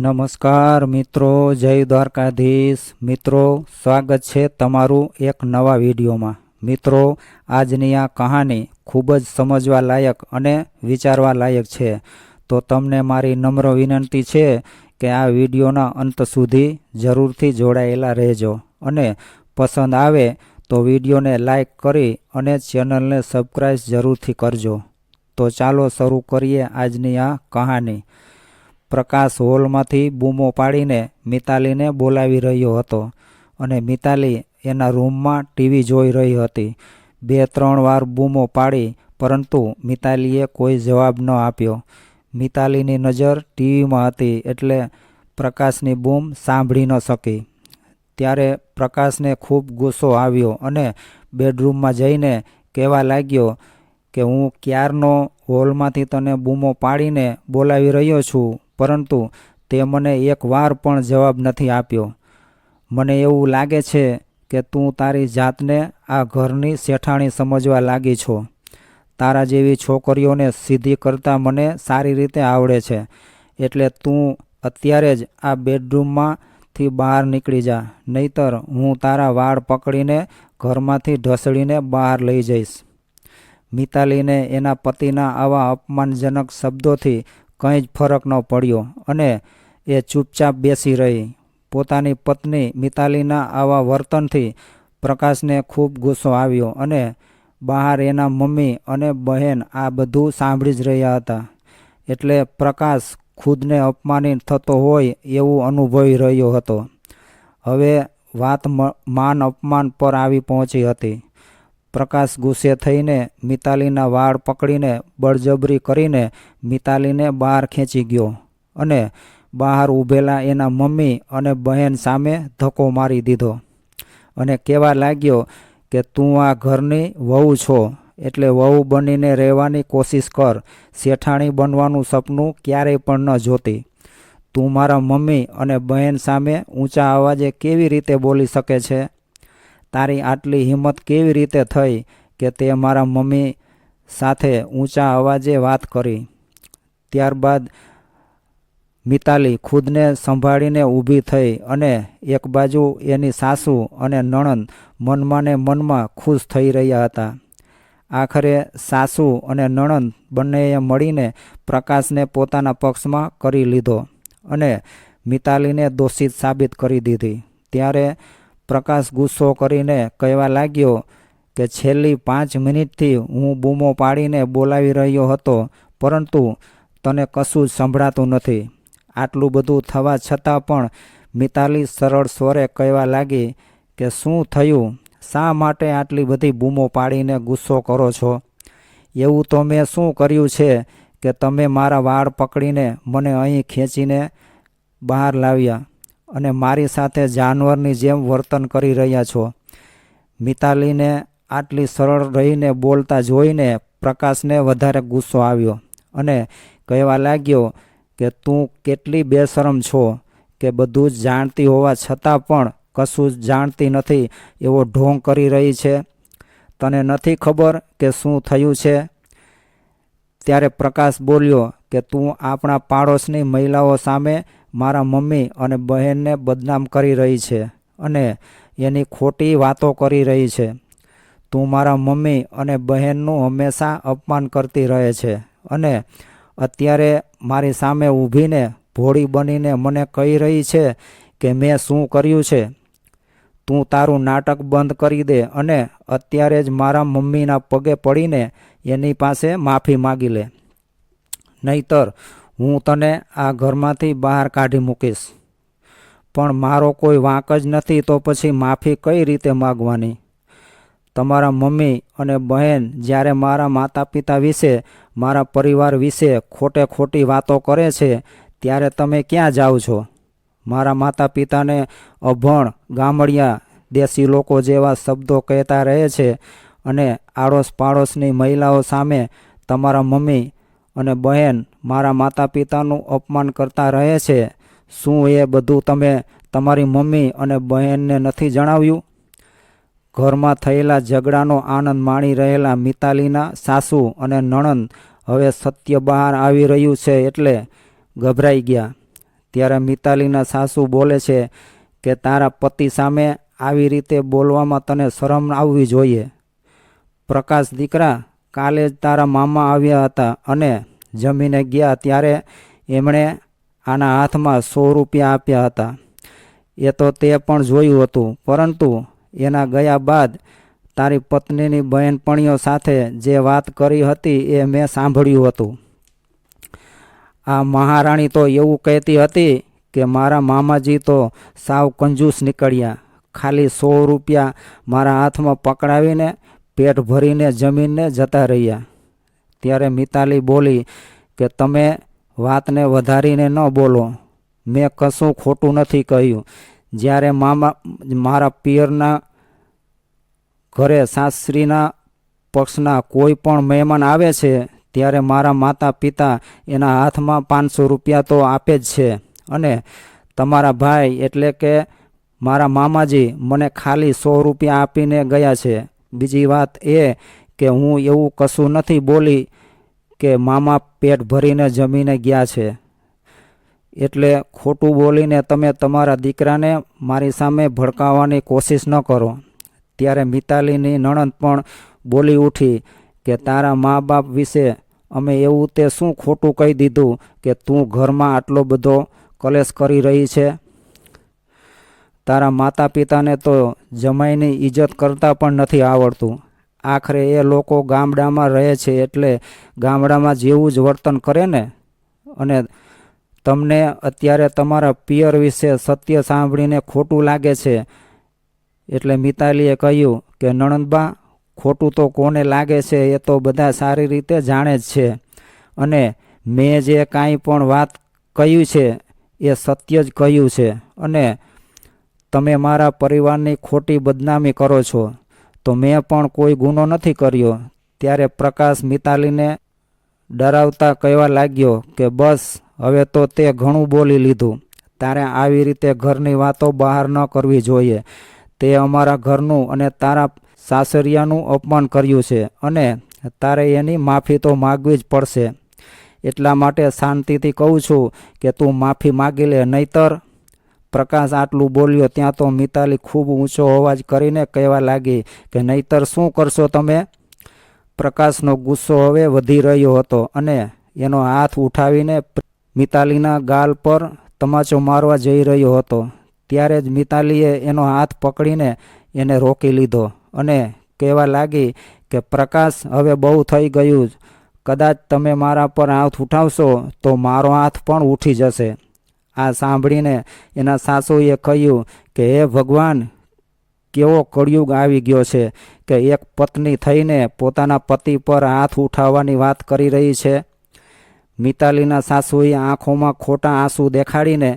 નમસ્કાર મિત્રો, જય દ્વારકાધીશ. મિત્રો, સ્વાગત છે તમારું એક નવા વિડીયોમાં. મિત્રો, આજની આ કહાની ખૂબ જ સમજવા લાયક અને વિચારવા લાયક છે. તો તમને મારી નમ્ર વિનંતી છે કે આ વિડીયોના અંત સુધી જરૂરથી જોડાયેલા રહેજો. અને પસંદ આવે તો વિડીયોને લાઈક કરી અને ચેનલને સબસ્ક્રાઈબ જરૂરથી કરજો. તો ચાલો શરૂ કરીએ આજની આ કહાની. પ્રકાશ હોલમાંથી બૂમો પાડીને મિતાલીને બોલાવી રહ્યો હતો અને મિતાલી એના રૂમમાં ટીવી જોઈ રહી હતી. બે ત્રણ વાર બૂમો પાડી, પરંતુ મિતાલીએ કોઈ જવાબ ન આપ્યો. મિતાલીની નજર ટીવીમાં હતી એટલે પ્રકાશની બૂમ સાંભળી ન શકી. ત્યારે પ્રકાશને ખૂબ ગુસ્સો આવ્યો અને બેડરૂમમાં જઈને કહેવા લાગ્યો કે હું ક્યારનો હોલમાંથી તને બૂમો પાડીને બોલાવી રહ્યો છું? પરંતુ તે મને એક વાર પણ જવાબ નથી આપ્યો. મને એવું લાગે છે કે તું તારી જાતને આ ઘરની શેઠાણી સમજવા લાગી છો. તારા જેવી છોકરીઓને સીધી કરતાં મને સારી રીતે આવડે છે. એટલે તું અત્યારે જ આ બેડરૂમમાંથી બહાર નીકળી જા, નહીતર હું તારા વાળ પકડીને ઘરમાંથી ઢસડીને બહાર લઈ જઈશ. મિતાલીને એના પતિના આવા અપમાનજનક શબ્દોથી કંઈ જ ફરક ન પડ્યો અને એ ચૂપચાપ બેસી રહી. પોતાની પત્ની મિતાલીના આવા વર્તનથી પ્રકાશને ખૂબ ગુસ્સો આવ્યો અને બહાર એના મમ્મી અને બહેન આ બધું સાંભળી જ રહ્યા હતા. એટલે પ્રકાશ ખુદને અપમાનિત થતો હોય એવું અનુભવી રહ્યો હતો. હવે વાત માન અપમાન પર આવી પહોંચી હતી. પ્રકાશ ગુસ્સે થઈને મિતાલીના વાળ પકડીને બળજબરી કરીને મિતાલીને બહાર ખેંચી ગયો અને બહાર ઊભેલા એના મમ્મી અને બહેન સામે ધક્કો મારી દીધો. અને કહેવા લાગ્યો કે, તું આ ઘરની વહુ છો, એટલે વહુ બનીને રહેવાની કોશિશ કર. શેઠાણી બનવાનું સપનું ક્યારેય પણ ન જોતી. તું મારા મમ્મી અને બહેન સામે ઊંચા અવાજે કેવી રીતે બોલી શકે છે? તારી આટલી હિંમત કેવી રીતે થઈ કે તે મારા મમ્મી સાથે ઊંચા અવાજે વાત કરી? ત્યારબાદ મિતાલી ખુદને સંભાળીને ઊભી થઈ અને એક બાજુ એની સાસુ અને નણંદ મનમાં ને મનમાં ખુશ થઈ રહ્યા હતા. આખરે સાસુ અને નણંદ બંનેએ મળીને પ્રકાશને પોતાના પક્ષમાં કરી લીધો અને મિતાલીને દોષિત સાબિત કરી દીધી. ત્યારે પ્રકાશ ગુસ્સો કરીને કહેવા લાગ્યો કે છેલ્લી પાંચ મિનિટથી હું બૂમો પાડીને બોલાવી રહ્યો હતો, પરંતુ તને કશું જ સંભળાતું નથી. આટલું બધું થવા છતાં પણ મિતાલી સરળ સ્વરે કહેવા લાગી કે શું થયું? શા માટે આટલી બધી બૂમો પાડીને ગુસ્સો કરો છો? એવું તો મેં શું કર્યું છે કે તમે મારા વાળ પકડીને મને અહીં ખેંચીને બહાર લાવ્યા? અને મારી સાથે જાનવરની જેમ વર્તન કરી રહ્યા છો. મિતાલીને આટલી સરળ રહીને બોલતા જોઈને પ્રકાશને વધારે ગુસ્સો આવ્યો અને કહેવા લાગ્યો કે, તું કેટલી બેશરમ છો કે બધું જ જાણતી હોવા છતાં પણ કશું જ જાણતી નથી એવો ઢોંગ કરી રહી છે. તને નથી ખબર કે શું થયું છે? ત્યારે પ્રકાશ બોલ્યો કે, તું આપણા પાડોશની મહિલાઓ સામે મારા મમ્મી અને બહેનને બદનામ કરી રહી છે અને એની ખોટી વાતો કરી રહી છે. તું મારા મમ્મી અને બહેનનું હંમેશા અપમાન કરતી રહે છે અને અત્યારે મારી સામે ઊભીને ભોળી બનીને મને કહી રહી છે કે મેં શું કર્યું છે. તું તારું નાટક બંધ કરી દે અને અત્યારે જ મારા મમ્મીના પગે પડીને એની પાસે માફી માગી લે. નહીતર હું તને આ ઘરમાંથી બહાર કાઢી મૂકીશ. પણ મારો કોઈ વાંક જ નથી તો પછી માફી કઈ રીતે માગવાની? તમારા મમ્મી અને બહેન જ્યારે મારા માતા પિતા વિશે, મારા પરિવાર વિશે ખોટે ખોટી વાતો કરે છે, ત્યારે તમે ક્યાં જાઓ છો? મારા માતા પિતાને અભણ, ગામડિયા, દેશી લોકો જેવા શબ્દો કહેતા રહે છે અને આડોશ પાડોશની મહિલાઓ સામે તમારા મમ્મી અને બહેન, મારા માતા પિતાનું અપમાન કરતા રહે છે. શું એ બધું તમે તમારી મમ્મી અને બહેનને નથી જણાવ્યું? ઘરમાં થયેલા ઝઘડાનો આનંદ માણી રહેલા મિતાલીના સાસુ અને નણંદ હવે સત્ય બહાર આવી રહ્યું છે એટલે ગભરાઈ ગયા. ત્યારે મિતાલીના સાસુ બોલે છે કે તારા પતિ સામે આવી રીતે બોલવામાં તને શરમ આવવી જોઈએ. પ્રકાશ દીકરા, કાલે જ તારા મામા આવ્યા હતા અને જમીને ગયા ત્યારે એમણે આના હાથમાં સો રૂપિયા આપ્યા હતા. એ તો તે પણ જોયું હતું, પરંતુ એના ગયા બાદ તારી પત્નીની બહેનપણીઓ સાથે જે વાત કરી હતી એ મેં સાંભળ્યું હતું. આ મહારાણી તો એવું કહેતી હતી કે મારા મામાજી તો સાવ કંજૂસ નીકળ્યા. ખાલી સો રૂપિયા મારા હાથમાં પકડાવીને પેટ ભરીને જમીનને જતા રહ્યા. ત્યારે મિતાલી બોલી કે તમે વાતને વધારીને ન બોલો. મેં કશું ખોટું નથી કહ્યું. જ્યારે મામા, મારા પિયરના ઘરે સાસરીના પક્ષના કોઈ પણ મહેમાન આવે છે, ત્યારે મારા માતા પિતા એના હાથમાં પાંચસો રૂપિયા તો આપે જ છે. અને તમારા ભાઈ એટલે કે મારા મામાજી મને ખાલી સો રૂપિયા આપીને ગયા છે. બીજી વાત એ કે હું એવું કશું નથી બોલી કે મામા પેટ ભરીને જમીને ગયા છે. એટલે ખોટું બોલીને તમે તમારા દીકરાને મારી સામે ભડકાવવાની કોશિશ ન કરો. ત્યારે મિતાલીની નણંદ પણ બોલી ઉઠી કે તારા મા બાપ વિશે અમે એવું તે શું ખોટું કહી દીધું કે તું ઘરમાં આટલો બધો કલેશ કરી રહી છે? તારા માતા પિતાને તો જમાઈની ઇજ્જત કરતાં પણ નથી આવડતું. આખરે એ લોકો ગામડામાં રહે છે એટલે ગામડામાં જેવું જ વર્તન કરે ને, અને તમને અત્યારે તમારા પિયર વિશે સત્ય સાંભળીને ખોટું લાગે છે. એટલે મિતાલીએ કહ્યું કે, નણંદબા, ખોટું તો કોને લાગે છે એ તો બધા સારી રીતે જાણે જ છે. અને મેં જે કાંઈ પણ વાત કહ્યું છે એ સત્ય જ કહ્યું છે. અને તમે મારા પરિવારની ખોટી બદનામી કરો છો. તો મેં પણ કોઈ ગુનો નથી કર્યો. ત્યારે પ્રકાશ મિતાલીને ડરાવતા કહેવા લાગ્યો કે બસ, હવે તો તે ઘણું બોલી લીધું. તારે આવી રીતે ઘરની વાતો બહાર ન કરવી જોઈએ. તે અમારા ઘરનું અને તારા સાસરિયાનું અપમાન કર્યું છે અને તારે એની માફી તો માગવી જ પડશે. એટલા માટે શાંતિથી કહું છું કે તું માફી માગી લે નહીતર પ્રકાશ આટલું બોલ્યો, ત્યાં તો મિતાલી ખૂબ ઊંચો અવાજ કરીને કહેવા લાગી કે, નહીતર શું કરશો તમે? પ્રકાશનો ગુસ્સો હવે વધી રહ્યો હતો અને એનો હાથ ઉઠાવીને મિતાલીના ગાલ પર તમાચો મારવા જઈ રહ્યો હતો. ત્યારે જ મિતાલીએ એનો હાથ પકડીને એને રોકી લીધો અને કહેવા લાગી કે, પ્રકાશ, હવે બહુ થઈ ગયું કદાચ તમે મારા પર હાથ ઉઠાવશો તો મારો હાથ પણ ઉઠી જશે. આ સાંભળીને એના સાસુએ કહ્યું કે, હે ભગવાન, કેવો કળિયુગ આવી ગયો છે કે એક પત્ની થઈને પોતાના પતિ પર હાથ ઉઠાવવાની વાત કરી રહી છે. મિતાલીના સાસુએ આંખોમાં ખોટા આંસુ દેખાડીને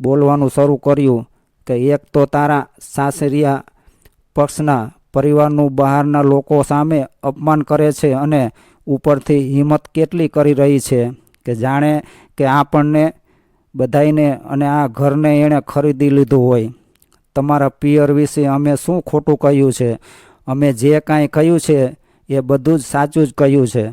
બોલવાનું શરૂ કર્યું કે, એક તો તારા સાસરિયા પક્ષના પરિવારનું બહારના લોકો સામે અપમાન કરે છે અને ઉપરથી હિંમત કેટલી કરી રહી છે કે જાણે કે આપણને બધાઈને અને આ ઘરને એણે ખરીદી લીધું હોય. તમારા પિયર વિશે અમે શું ખોટું કહ્યું છે? અમે જે કાંઈ કહ્યું છે, એ બધું જ સાચું જ કહ્યું છે.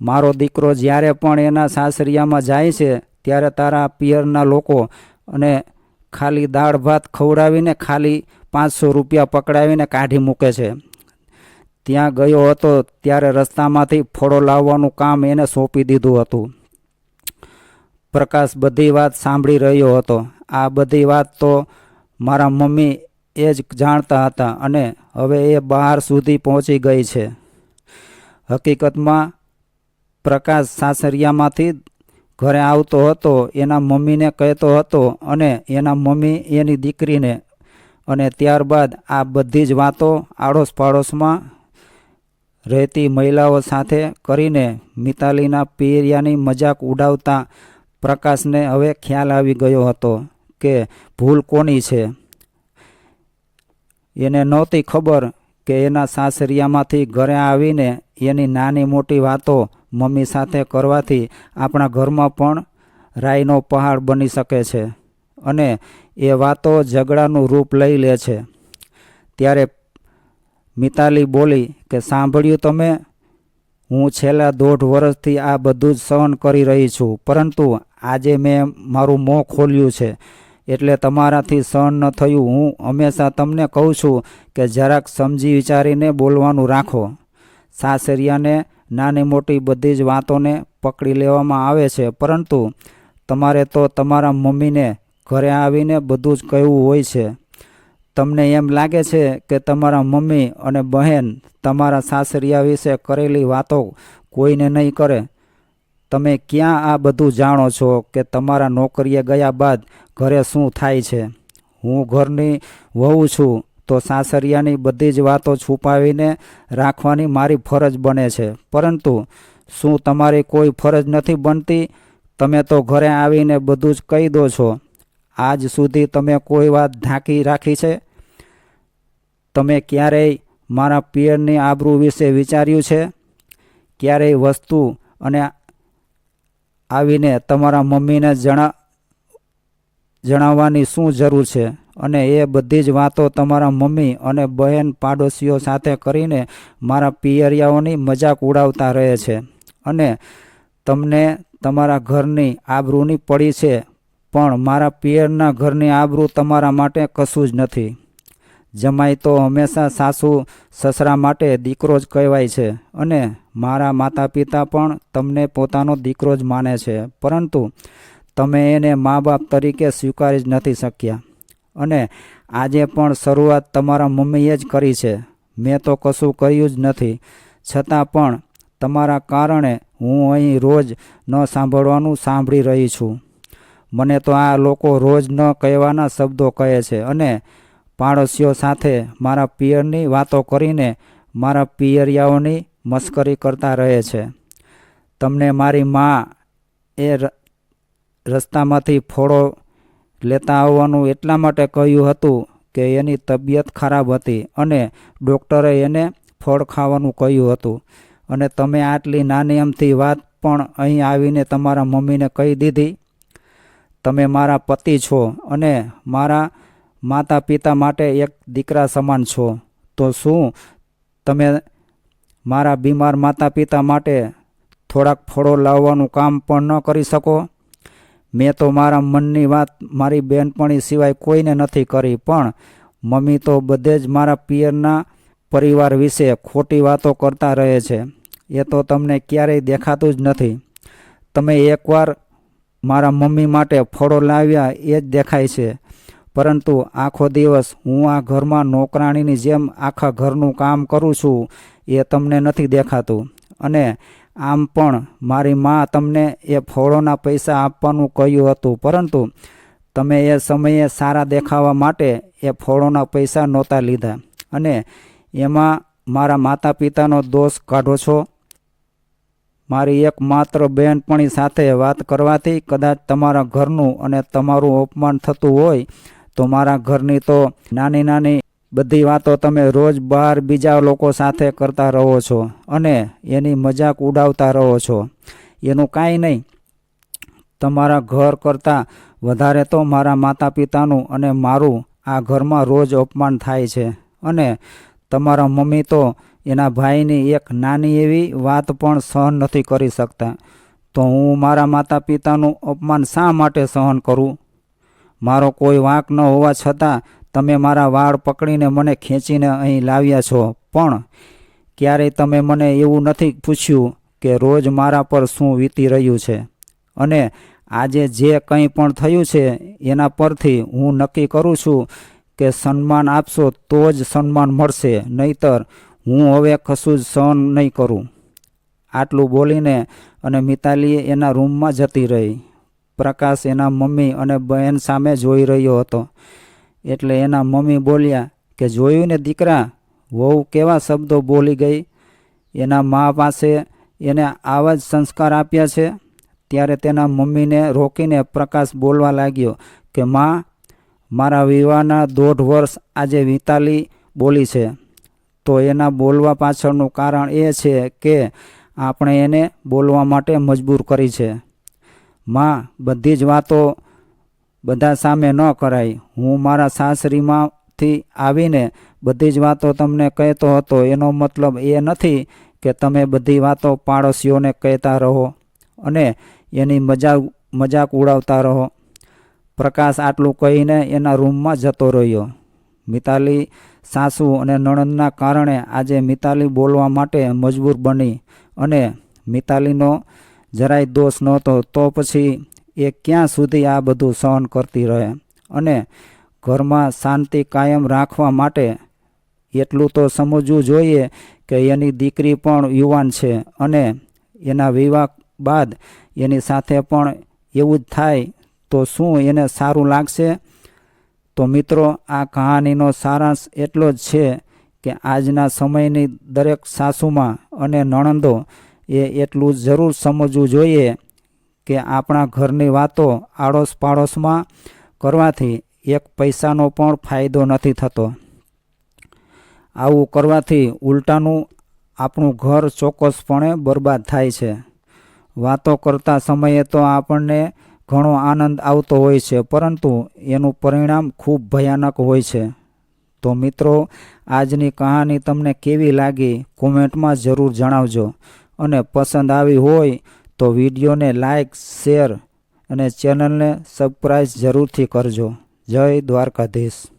મારો દીકરો જ્યારે પણ એના સાસરિયામાં જાય છે, ત્યારે તારા પિયરના લોકો અને ખાલી દાળ ભાત ખવડાવીને ખાલી પાંચસો રૂપિયા પકડાવીને કાઢી મૂકે છે. ત્યાં ગયો હતો, ત્યારે રસ્તામાંથી ફળો લાવવાનું કામ એને સોંપી દીધું હતું. પ્રકાશ બધી વાત સાંભળી રહ્યો હતો. આ બધી વાત તો મારા મમ્મી એ જ જાણતા હતા અને હવે એ બહાર સુધી પહોંચી ગઈ છે. હકીકતમાં પ્રકાશ સાસરિયામાંથી ઘરે આવતો હતો, એના મમ્મીને કહેતો હતો અને એના મમ્મી એની દીકરીને અને ત્યારબાદ આ બધી જ વાતો આડોશ પાડોશમાં રહેતી મહિલાઓ સાથે કરીને મિતાલીના પિયરિયાની મજાક ઉડાવતા પ્રકાશને હવે ખ્યાલ આવી ગયો હતો કે ભૂલ કોની છે. એને નહોતી ખબર કે એના સાસરિયામાંથી ઘરે આવીને એની નાની મોટી વાતો મમ્મી સાથે કરવાથી આપણા ઘરમાં પણ રાઈનો પહાડ બની શકે છે અને એ વાતો ઝઘડાનું રૂપ લઈ લે છે. ત્યારે મિતાલી બોલી કે, સાંભળ્યું તમે? હું છેલ્લા દોઢ વર્ષથી આ બધું જ સહન કરી રહી છું, પરંતુ આજે મેં મારું મોં ખોલ્યું છે. એટલે તમારાથી સહન ન થયું. હું હંમેશા તમને કહું છું કે જરાક સમજી વિચારીને બોલવાનું રાખો. સાસરિયાને નાની મોટી બધી જ વાતોને પકડી લેવામાં આવે છે, પરંતુ તમારે તો તમારા મમ્મીને ઘરે આવીને બધું જ કહેવું હોય છે. તમને એમ લાગે છે કે તમારા મમ્મી અને બહેન તમારા સાસરિયા વિશે કરેલી વાતો કોઈને નહીં કરે? તમે ક્યાં આ બધું જાણો છો કે તમારા નોકરીએ ગયા બાદ ઘરે શું થાય છે? હું ઘરની વહુ છું, તો સાસરિયાની બધી જ વાતો છુપાવીને રાખવાની મારી ફરજ બને છે. પરંતુ શું તમારી કોઈ ફરજ નથી બનતી? તમે તો ઘરે આવીને બધું જ કહી દો છો. આજ સુધી તમે કોઈ વાત ઢાંકી રાખી છે? તમે ક્યારેય મારા પિયરની આબરૂ વિશે વિચાર્યું છે? ક્યારેય વસ્તુ અને આવીને તમારા મમ્મીને જણા, જણાવવાની શું જરૂર છે? અને એ બધી જ વાતો તમારા મમ્મી અને બહેન પાડોશીઓ સાથે કરીને મારા પિયરિયાઓની મજાક ઉડાવતા રહે છે. અને તમને તમારા ઘરની આબરૂની પડી છે, પણ મારા પિયરના ઘરની આબરૂ તમારા માટે કશું જ નથી. જમાઈ તો હંમેશા સાસુ સસરા માટે દીકરો જ કહેવાય છે અને મારા માતા પિતા પણ તમને પોતાનો દીકરો જ માને છે. પરંતુ તમે એને મા બાપ તરીકે સ્વીકારી જ નથી શક્યા. અને આજે પણ શરૂઆત તમારા મમ્મીએ જ કરી છે. મેં તો કશું કર્યું જ નથી. છતાં પણ તમારા કારણે હું અહીં રોજ ન સાંભળવાનું સાંભળી રહી છું. મને તો આ લોકો રોજ ન કહેવાના શબ્દો કહે છે અને પાડોશીઓ સાથે મારા પિયરની વાતો કરીને મારા પિયરિયાઓની મસ્કરી કરતા રહે છે. તમને મારી મા એ રસ્તામાંથી ફોડો લેતા આવવાનું એટલા માટે કહ્યું હતું કે એની તબિયત ખરાબ હતી અને ડૉક્ટરે એને ફળ ખાવાનું કહ્યું હતું. અને તમે આટલી નાની અમથી વાત પણ અહીં આવીને તમારા મમ્મીને કહી દીધી? તમે મારા પતિ છો અને મારા માતા પિતા માટે એક દીકરા સમાન છો. તો શું તમે મારા બીમાર માતા પિતા માટે થોડાક ફળો લાવવાનું કામ પણ ન કરી શકો? મેં તો મારા મનની વાત મારી બહેનપણી સિવાય કોઈને નથી કરી, પણ મમ્મી તો બધે જ મારા પિયરના પરિવાર વિશે ખોટી વાતો કરતા રહે છે. એ તો તમને ક્યારેય દેખાતું જ નથી. તમે એકવાર મારા મમ્મી માટે ફળો લાવ્યા એ જ દેખાય છે. પરંતુ આખો દિવસ હું આ ઘરમાં નોકરાણીની જેમ આખા ઘરનું કામ કરું છું, એ તમને નથી દેખાતું. અને આમ પણ મારી મા તમને એ ફળોના પૈસા આપવાનું કહ્યું હતું, પરંતુ તમે એ સમયે સારા દેખાવા માટે એ ફળોના પૈસા નહોતા લીધા. અને એમાં મારા માતા પિતાનો દોષ કાઢો છો? મારી એક માત્ર બહેનપણી સાથે વાત કરવાથી કદાચ તમારા ઘરનું અને તમારું અપમાન થતું હોય તો મારા ઘરની તો નાની નાની બધી વાતો તમે રોજ બહાર બીજા લોકો સાથે કરતા રહો છો અને એની મજાક ઉડાવતા રહો છો. એનું કાંઈ નહીં. તમારા ઘર કરતાં વધારે તો મારા માતા પિતાનું અને મારું આ ઘરમાં રોજ અપમાન થાય છે. અને તમારા મમ્મી તો એના ભાઈની એક નાની એવી વાત પણ સહન નથી કરી શકતા. તો હું મારા માતા પિતાનું અપમાન શા માટે સહન કરું? મારો કોઈ વાંક ન હોવા છતાં તમે મારા વાળ પકડીને મને ખેંચીને અહીં લાવ્યા છો. પણ ક્યારેય તમે મને એવું નથી પૂછ્યું કે રોજ મારા પર શું વીતી રહ્યું છે. અને આજે જે કંઈ પણ થયું છે, એના પરથી હું નક્કી કરું છું કે સન્માન આપશો તો જ સન્માન મળશે, નહીતર હું હવે કશું જ સહન નહીં કરું. આટલું બોલીને અને મિતાલીએ એના રૂમમાં જતી રહી. પ્રકાશ એના મમ્મી અને બહેન સામે જોઈ રહ્યો હતો. એટલે એના મમ્મી બોલ્યા કે, જોયું ને દીકરા? વહુ કેવા શબ્દો બોલી ગઈ? એના મા પાસે એને આવા જ સંસ્કાર આપ્યા છે? ત્યારે તેના મમ્મીને રોકીને પ્રકાશ બોલવા લાગ્યો કે, માં, મારા વિવાહના દોઢ વર્ષ આજે વિતાલી બોલી છે. તો એના બોલવા પાછળનું કારણ એ છે કે, આપણે એને બોલવા માટે મજબૂર કરી છે. માં બધી જ વાતો બધા સામે ન કરાય. હું મારા સાસરીમાંથી આવીને બધી જ વાતો તમને કહેતો હતો. એનો મતલબ એ નથી કે તમે બધી વાતો પાડોશીઓને કહેતા રહો અને એની મજા મજાક ઉડાવતા રહો. પ્રકાશ આટલું કહીને એના રૂમમાં જતો રહ્યો. મિતાલી સાસુ અને નણંદના કારણે આજે મિતાલી બોલવા માટે મજબૂર બની અને મિતાલીનો જરાય દોષ નહોતો, તો પછી એ ક્યાં સુધી આ બધું સહન કરતી રહે? અને ઘરમાં શાંતિ કાયમ રાખવા માટે એટલું તો સમજવું જોઈએ કે એની દીકરી પણ યુવાન છે અને એના વિવાહ બાદ એની સાથે પણ એવું જ થાય, તો શું એને સારું લાગશે? તો મિત્રો, આ કહાનીનો સારાંશ એટલો જ છે કે આજના સમયની દરેક સાસુમાં અને નણંદો એ એટલું જરૂર સમજવું જોઈએ કે આપણા ઘરની વાતો આડોશ પાડોશમાં કરવાથી એક પૈસાનો પણ ફાયદો નથી થતો. આવું કરવાથી ઉલટાનું આપણું ઘર ચોક્કસપણે બરબાદ થાય છે. વાતો કરતા સમયે તો આપણને ઘણો આનંદ આવતો હોય છે, પરંતુ એનું પરિણામ ખૂબ ભયાનક હોય છે. તો મિત્રો, આજની કહાની તમને કેવી લાગી? કોમેન્ટમાં જરૂર જણાવજો. અને પસંદ આવી હોય તો વિડીયોને લાઇક શેર અને ચેનલને સબસ્ક્રાઈબ જરૂરથી કરજો. જય દ્વારકાધીશ.